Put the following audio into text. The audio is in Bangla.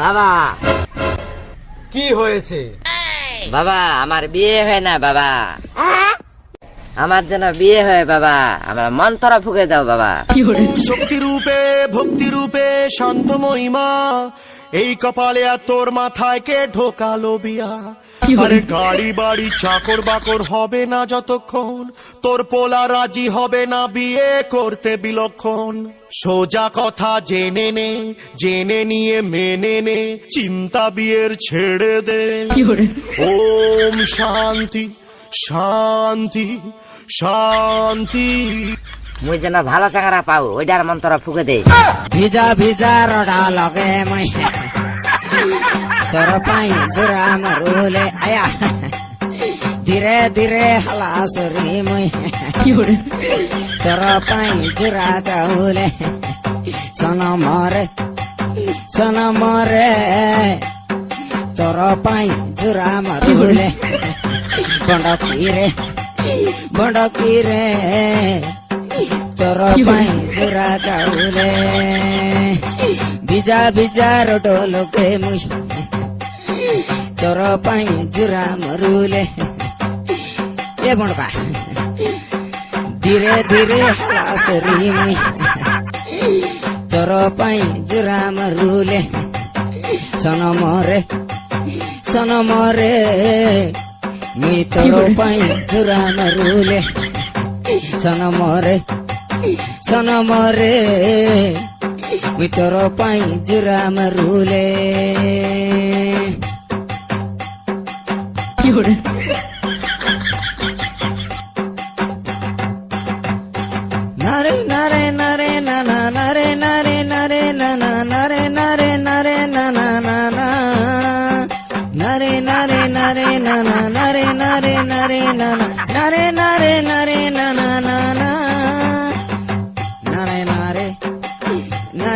বাবা। কি হয়েছে? বাবা আমার বিয়ে হয় না বাবা। আমার যেন বিয়ে হয় বাবা। আমার মন্ত্র ফুকে দাও বাবা। শক্তি রূপে ভক্তি রূপে শান্ত মহিমা এই কপালে আর তোর মাথায় কে ঢোকালো বিয়া? আরে গাড়ি বাড়ি চাকর বাকর হবে না যতক্ষণ। তোর পোলা রাজি হবে না বিয়ে করতে বিলক্ষণ। সোজা কথা জেনে নে জেনে নিয়ে মেনে নে চিন্তা বিয়ের ছেড়ে দে। ওম শান্তি শান্তি শান্তি। মুই যেন ভালো চাঙরা পাও ওইটার মন্ত্র ফুকে দে। ভিজা ভিজা রডা লগে মই। তোর পাই জোরা মারুলে আয়া। ধীরে ধীরে হলাসরি মই। তোর পাই জোরা চাউলে সন মরে সন মরে তোর পাই জোরা মারুলে বন্ডকিরে বন্ডকিরে তোর পাই জোরা চাউলে ভিজা ভিজা রোডো লোকে মুই তোর পাই জোরা মরুলে। এ বণকা ধীরে ধীরে হলাসরি মুই তোর পাই জোরা মরুলে। সন মরে সন মরে। মুই তোর পাই জোরা মরুলে। সন মরে সন মরে মুই তোর পাই জোরা মরুলে নারে নারে নারে না না নারে নারে নারে না না নারে নারে নারে না না না না নারে নারে নারে না না নারে নারে নারে না না নারে নারে নারে না